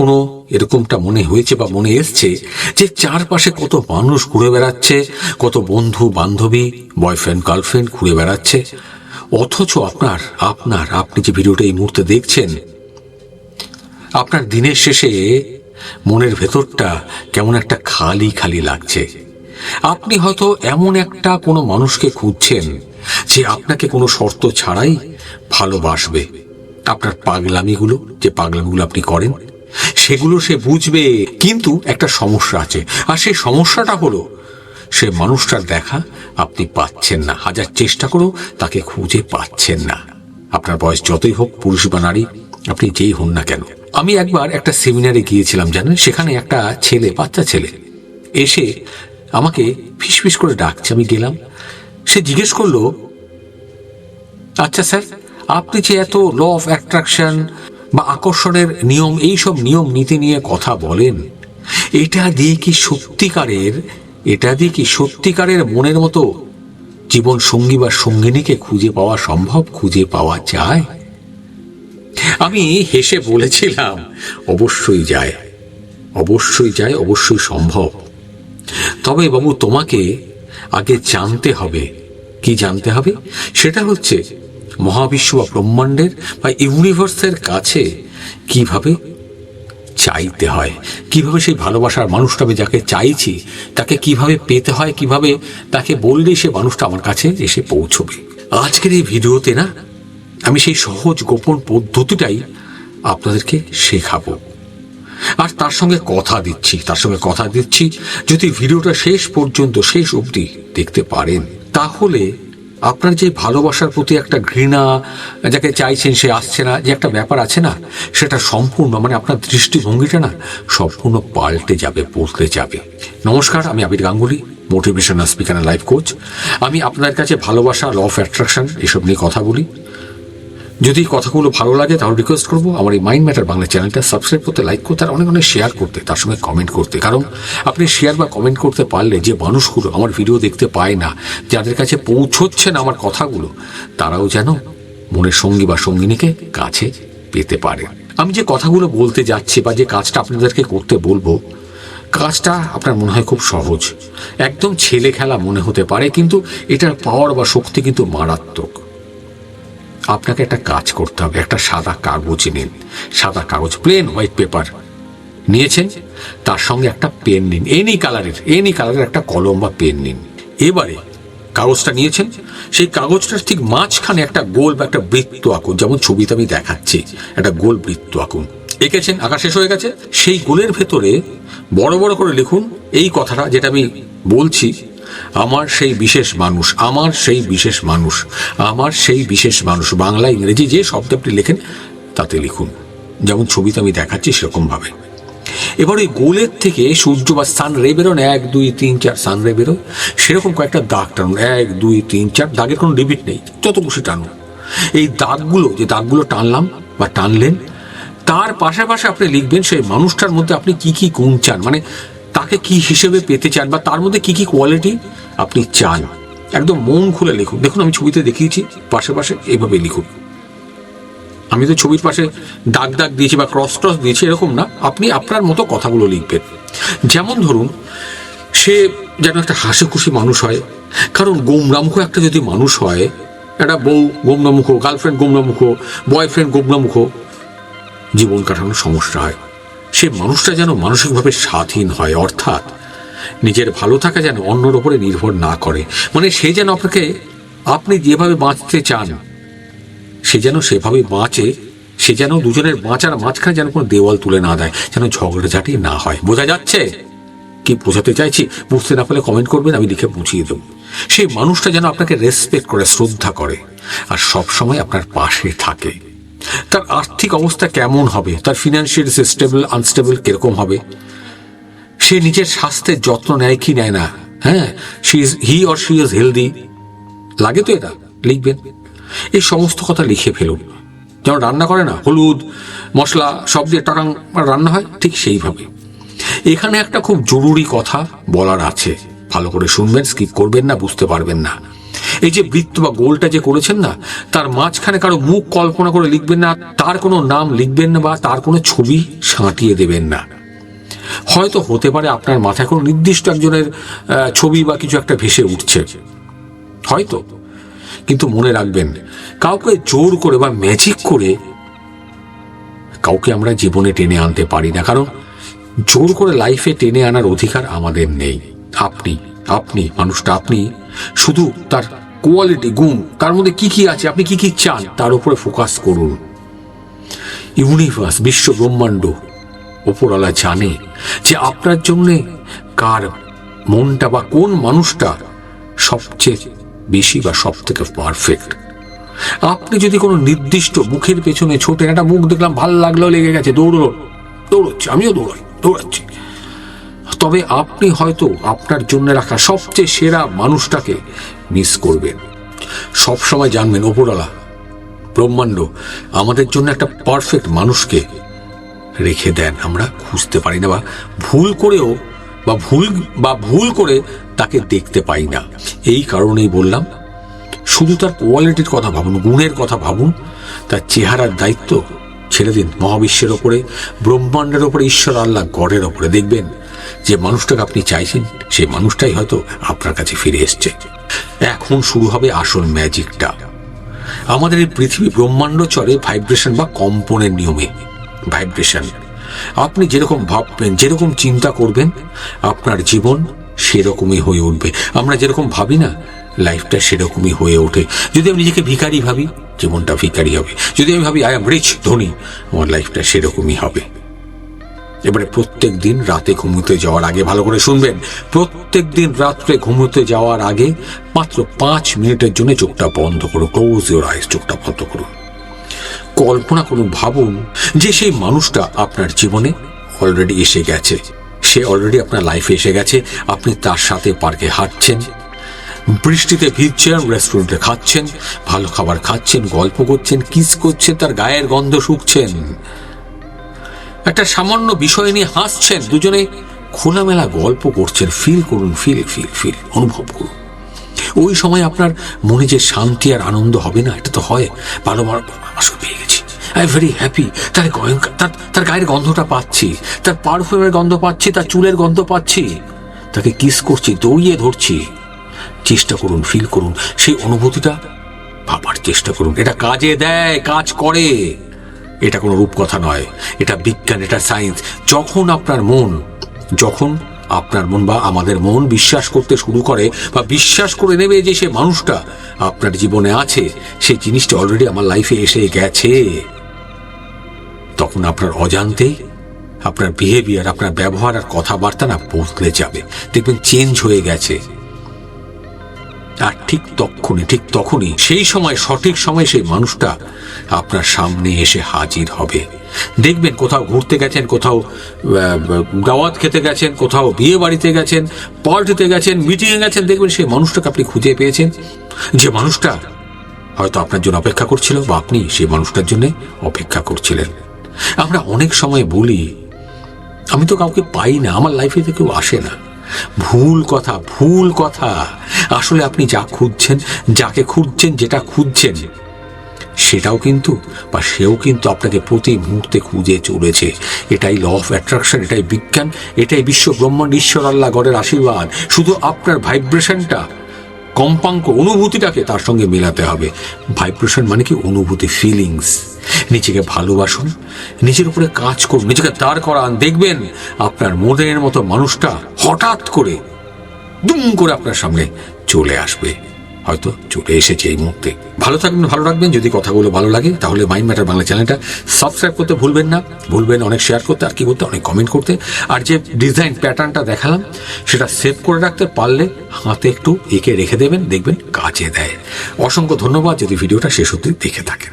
কোনো এরকমটা মনে হয়েছে বা মনে এসছে যে চারপাশে কত মানুষ ঘুরে বেড়াচ্ছে, কত বন্ধু, বান্ধবী বয়ফ্রেন্ড গার্লফ্রেন্ড ঘুরে বেড়াচ্ছে? অথচ আপনার আপনার, আপনি যে ভিডিওটা এই মুহূর্তে দেখছেন, আপনার দিনের শেষে মনের ভেতরটা কেমন একটা খালি খালি লাগছে। আপনি হয়তো এমন একটা কোনো মানুষকে খুঁজছেন যে আপনাকে কোনো শর্ত ছাড়াই ভালোবাসবে। আপনার পাগলামিগুলো, যে পাগলামিগুলো আপনি করেন সেগুলো সে বুঝবে। কিন্তু একটা সমস্যা আছে। আর সেই সমস্যাটা হলো, সে মানুষটার দেখা আপনি পাচ্ছেন না। হাজার চেষ্টা করেও তাকে খুঁজে পাচ্ছেন না। আপনার বয়স যতই হোক, পুরুষ বা নারী, আপনি যেই হন না কেন। আমি একবার একটা সেমিনারে গিয়েছিলাম, জানেন? সেখানে একটা ছেলে, বাচ্চা ছেলে, এসে আমাকে ফিসফিস করে ডাকছে। আমি গেলাম। সে জিজ্ঞেস করল আচ্ছা স্যার, আপনি যে এত ল অফ অ্যাট্রাকশন বা আকর্ষণের নিয়ম এই সব নিয়ম, নীতি নিয়ে কথা বলেন। এটা দিয়ে কি সত্যিকারের, এটা দিয়ে কি সত্যিকারের মনের মতো জীবন সঙ্গী বা সঙ্গিনীকে খুঁজে পাওয়া সম্ভব, খুঁজে পাওয়া যায়? আমি হেসে বলেছিলাম, অবশ্যই যায় অবশ্যই যায়, অবশ্যই সম্ভব। তবে বাবু, তোমাকে আগে জানতে হবে। কি জানতে হবে? সেটা হচ্ছে মহাবিশ্ব বা ব্রহ্মাণ্ডের বা ইউনিভার্সের কাছে কীভাবে চাইতে হয়? কীভাবে সেই ভালোবাসার মানুষটা আমি যাকে চাইছি, তাকে কীভাবে পেতে হয়, কীভাবে তাকে বললেই সে মানুষটা আমার কাছে এসে পৌঁছবে? আজকের এই ভিডিওতে না, আমি সেই সহজ গোপন পদ্ধতিটাই আপনাদেরকে শেখাবো। আর তার সঙ্গে কথা দিচ্ছি, তার সঙ্গে কথা দিচ্ছি। যদি ভিডিওটা শেষ পর্যন্ত, শেষ অবধি দেখতে পারেন, তাহলে আপনার যে ভালোবাসার প্রতি একটা ঘৃণা, যাকে চাইছেন সে আসছে না, যে একটা ব্যাপার আছে না, সেটা সম্পূর্ণ মানে আপনার দৃষ্টিভঙ্গিটা না সম্পূর্ণ পাল্টে যাবে, বদলে যাবে। নমস্কার, আমি Abir Ganguly motivational speaker life coach আমি আপনার কাছে ভালোবাসা ল অফ অ্যাট্রাকশন এসব নিয়ে কথা বলি। যদি কথাগুলো ভালো লাগে, তাহলে রিকোয়েস্ট করব আমার এই মাইন্ড ম্যাটার বাংলা চ্যানেলটা সাবস্ক্রাইব করতে লাইক করতে, আর অনেক অনেক শেয়ার করতে, তার সঙ্গে কমেন্ট করতে। কারণ আপনি শেয়ার বা কমেন্ট করতে পারলে যে মানুষগুলো আমার ভিডিও দেখতে পায় না, যাদের কাছে পৌঁছচ্ছে না আমার কথাগুলো, তারাও যেন মনের সঙ্গী বা সঙ্গিনীকে কাছে পেতে পারে। আমি যে কথাগুলো বলতে যাচ্ছি বা যে কাজটা আপনাদেরকে করতে বলব, কাজটা আপনার মনে হয় খুব সহজ। একদম ছেলে খেলা মনে হতে পারে, কিন্তু এটার পাওয়ার বা শক্তি কিন্তু মারাত্মক। আপনাকে একটা কাজ করতে হবে, একটা সাদা কাগজ নিন। সাদা কাগজ প্লেন হোয়াইট পেপার নিয়েছেন, তার সঙ্গে একটা পেন নিন। এনি কালারের এনি কালারের একটা কলম বা পেন নিন। এবারে কাগজটা নিয়েছেন, সেই কাগজটার ঠিক মাঝখানে একটা গোল বা একটা বৃত্ত আঁকুন, যেমন ছবিতে আমি দেখাচ্ছি, একটা গোল বৃত্ত আঁকুন। এঁকেছেন, আঁকা শেষ হয়ে গেছে। সেই গোলের ভেতরে বড় বড় করে লিখুন এই কথাটা যেটা আমি বলছি আমার সেই বিশেষ মানুষ, আমার সেই বিশেষ মানুষ, আমার সেই বিশেষ মানুষ। বাংলা, ইংরেজি যে শব্দ আপনি লেখেন, তাতে লিখুন। যেমন ছবিতে আমি দেখাচ্ছি সেরকমভাবে। এবার ওই গোলের থেকে সূর্য বা সান রে বেরোন, এক, দুই, তিন, চার, সান রে বেরোয় সেরকম কয়েকটা দাগ টানুন। এক, দুই, তিন, চার, দাগের কোনো লিমিট নেই, যত খুশি টানুন। এই দাগগুলো, যে দাগগুলো টানলাম বা টানলেন, তার পাশাপাশি আপনি লিখবেন সেই মানুষটার মধ্যে আপনি কি কি গুণ চান। মানে তাকে কি হিসেবে পেতে চান বা তার মধ্যে কি কি কোয়ালিটি আপনি চান। একদম মন খুলে লিখুন। দেখুন, আমি ছবিতে দেখিয়েছি, পাশে পাশে এইভাবে লিখুন। আমি তো ছবির পাশে দাগ দাগ দিয়েছি বা ক্রস ক্রস দিয়েছি, এরকম না। আপনি আপনার মতো কথাগুলো লিখবেন। যেমন ধরুন, সে যেন একটা হাসি খুশি মানুষ হয়। কারণ গোমরামুখ একটা যদি মানুষ হয়, একটা বউ গোমরামুখ গার্লফ্রেন্ড গোমরামুখ বয়ফ্রেন্ড গোমরামুখ, জীবন কাটানোর সমস্যা হয়। সে মানুষটা যেন মানসিকভাবে স্বাধীন হয়, অর্থাৎ নিজের ভালো থাকা যেন অন্যর ওপরে নির্ভর না করে। মানে সে যেন আপনাকে, আপনি যেভাবে বাঁচতে চান, সে যেন সেভাবে বাঁচে, সে যেন দুজনের বাঁচার মাঝখানে যেন কোনো দেওয়াল তুলে না দেয়, যেন ঝগড়াঝাটি না হয়। বোঝা যাচ্ছে? কি বোঝাতে চাইছি? বুঝতে না পারলে কমেন্ট করবেন, আমি লিখে বুঝিয়ে দেবো। সেই মানুষটা যেন আপনাকে রেসপেক্ট করে, শ্রদ্ধা করে, আর সব সময় আপনার পাশে থাকে। তার আর্থিক অবস্থা কেমন হবে? তার ফিনান্সিয়াল স্টেবল আনস্টেবল কীরকম হবে? সে নিজের স্বাস্থ্যের যত্ন নেয় কি নেয় না? হ্যাঁ she is he or she is healthy লাগে তো এটা, লিখবেন। এই সমস্ত কথা লিখে ফেলুন। যেমন রান্না করে না, হলুদ, মশলা, সব দিয়ে টাকাং রান্না হয়, ঠিক সেইভাবে। এখানে একটা খুব জরুরি কথা বলার আছে। ভালো করে শুনবেন স্কিপ করবেন না, বুঝতে পারবেন না। এই যে বৃত্ত বা গোলটা যে করেছেন না, তার মাঝখানে কারও মুখ কল্পনা করে লিখবেন না, তার কোনো নাম লিখবেন না বা তার কোনো ছবি সাঁটিয়ে দেবেন না। হয়তো হতে পারে আপনার মাথায় কোনো নির্দিষ্ট একজনের ছবি বা কিছু একটা ভেসে উঠছে। হয়তো। কিন্তু মনে রাখবেন, কাউকে জোর করে বা ম্যাজিক করে কাউকে আমরা জীবনে টেনে আনতে পারি না। কারণ জোর করে লাইফে টেনে আনার অধিকার আমাদের নেই। আপনি আপনি, মানুষটা আপনি, শুধু তার কোয়ালিটি গুণ। তার মধ্যে কি কি আছে? আপনি কি কি চান? তার উপরে ফোকাস করুন। ইউনিভার্স বিশ্ব ব্রহ্মাণ্ড, ওপরওয়ালা জানে যে আপনার জন্যে কার মনটা বা কোন মানুষটা সবচেয়ে বেশি বা সব থেকে পারফেক্ট আপনি যদি কোনো নির্দিষ্ট মুখের পেছনে ছোটেন একটা মুখ দেখলাম, ভালো লাগল, লেগে গেছে দৌড়ো দৌড়চ্ছে, আমিও দৌড়াই, দৌড়াচ্ছি। তবে আপনি হয়তো আপনার জন্য রাখা সবচেয়ে সেরা মানুষটাকে মিস করবেন। সব সময় জানবেন, ওপরওয়ালা, ব্রহ্মাণ্ড আমাদের জন্য একটা পারফেক্ট মানুষকে রেখে দেন। আমরা খুঁজতে পারি না বা ভুল করেও বা ভুল বা ভুল করে তাকে দেখতে পাই না। এই কারণেই বললাম, শুধু তার কোয়ালিটির কথা ভাবুন, গুণের কথা ভাবুন, তার চেহারার দায়িত্ব ছেড়ে দিন মহাবিশ্বের ওপরে, ব্রহ্মাণ্ডের ওপরে, ঈশ্বর, আল্লাহ, গডের ওপরে। দেখবেন, যে মানুষটাকে আপনি চাইছেন, সেই মানুষটাই হয়তো আপনার কাছে ফিরে এসছে। এখন শুরু হবে আসল ম্যাজিকটা। আমাদের এই পৃথিবী ব্রহ্মাণ্ড চলে ভাইব্রেশন বা কম্পনের নিয়মে। ভাইব্রেশন। আপনি যেরকম ভাববেন, যেরকম চিন্তা করবেন, আপনার জীবন সেরকমই হয়ে উঠবে। আমরা যেরকম ভাবি না, লাইফটা সেরকমই হয়ে ওঠে। যদি আমি নিজেকে ভিখারি ভাবি, জীবনটা ভিখারি হবে। যদি আমি ভাবি আই এম রিচ ধনী আমার লাইফটা সেরকমই হবে। এবারে প্রত্যেক দিন রাতে ঘুমোতে যাওয়ার আগে ভালো করে শুনবেন। প্রত্যেক দিন রাত্রে ঘুমোতে যাওয়ার আগে মাত্র পাঁচ মিনিটের জন্য চোখটা বন্ধ করুন ক্লোজ ইউর আইস চোখটা বন্ধ করুন। কল্পনা করুন, ভাবুন যে সেই মানুষটা আপনার জীবনে অলরেডি এসে গেছে। সে অলরেডি আপনার লাইফে এসে গেছে, আপনি তার সাথে পার্কে হাঁটছেন, বৃষ্টিতে ভিজছেন রেস্টুরেন্টে খাচ্ছেন, ভালো খাবার খাচ্ছেন, গল্প করছেন কিস করছেন, তার গায়ের গন্ধ শুকছেন। একটা সামান্য বিষয় নিয়ে হাসছেন। দুজনে খোলামেলা গল্প করছেন। ফিল করুন, ফিল ফিল ফিল, অনুভব করুন। ওই সময় আপনার মনে যে শান্তি আর আনন্দ হবে না, এটা তো হয়। ভালো মানুষকে পেয়ে গেছি। আই ভেরি হ্যাপি তার তার তার গায়ের গন্ধটা পাচ্ছি। তার পারফিউমের গন্ধ পাচ্ছি। তার চুলের গন্ধ পাচ্ছি। তাকে কিস করছি, দৌড়িয়ে ধরছি। চেষ্টা করুন ফিল করুন। সেই অনুভূতিটা ভাবার চেষ্টা করুন। এটা কাজে দেয়, কাজ করে। এটা কোনো রূপকথা নয়। এটা বিজ্ঞান, এটা সায়েন্স। যখন আপনার মন, যখন আপনার মন বা আমাদের মন বিশ্বাস করতে শুরু করে বা বিশ্বাস করে নেবে যে সে মানুষটা আপনার জীবনে আছে, সেই জিনিসটা অলরেডি আমার লাইফে এসে গেছে। তখন আপনার অজান্তেই আপনার বিহেভিয়ার আপনার ব্যবহার আর কথাবার্তা না বদলে যাবে। দেখবেন চেঞ্জ হয়ে গেছে। আর ঠিক তখনই ঠিক তখনই সেই সময়, সঠিক সময় সেই মানুষটা আপনার সামনে এসে হাজির হবে। দেখবেন কোথাও ঘুরতে গেছেন, কোথাও গাওয়াত খেতে গেছেন, কোথাও বিয়ে বাড়িতে গেছেন, পার্টিতে গেছেন, মিটিংয়ে গেছেন, দেখবেন সেই মানুষটাকে আপনি খুঁজে পেয়েছেন। যে মানুষটা হয়তো আপনার জন্য অপেক্ষা করছিল বা আপনি সেই মানুষটার জন্য অপেক্ষা করছিলেন। আমরা অনেক সময় বলি, আমি তো কাউকে পাই না, আমার লাইফে তো কেউ আসে না। ভুল কথা ভুল কথা। আসলে আপনি যা খুঁজছেন, যাকে খুঁজছেন, যেটা খুঁজছেন, সেটাও কিন্তু বা সেও কিন্তু আপনাকে প্রতি মুহূর্তে খুঁজে চলেছে। এটাই ল অফ অ্যাট্রাকশন এটাই বিজ্ঞান, এটাই বিশ্ব ব্রহ্মাণ্ড, ঈশ্বর, আল্লাহ, গডের আশীর্বাদ। শুধু আপনার ভাইব্রেশনটা, কম্পাঙ্ক, অনুভূতিটাকে তার সঙ্গে মেলাতে হবে। ভাইব্রেশন মানে কি? অনুভূতি ফিলিংস নিজেকে ভালোবাসুন, নিজের উপরে কাজ করুন, নিজেকে দাঁড় করান, দেখবেন আপনার মনের মতো মানুষটা হঠাৎ করে দুম করে আপনার সামনে চলে আসবে। হয়তো চলে এসেছে এই মুহূর্তে। ভালো থাকবেন, ভালো রাখবেন। যদি কথাগুলো ভালো লাগে, তাহলে মাইন্ড ম্যাটার বাংলা চ্যানেলটা সাবস্ক্রাইব করতে ভুলবেন না। ভুলবেন অনেক শেয়ার করতে, আর কি করতে অনেক কমেন্ট করতে। আর যে ডিজাইন প্যাটার্নটা দেখালাম, সেটা সেভ করে রাখতে পারলে হাতে একটু এঁকে রেখে দেবেন, দেখবেন কাজে দেয়। অসংখ্য ধন্যবাদ। যদি ভিডিওটা শেষ অবধি দেখে থাকেন।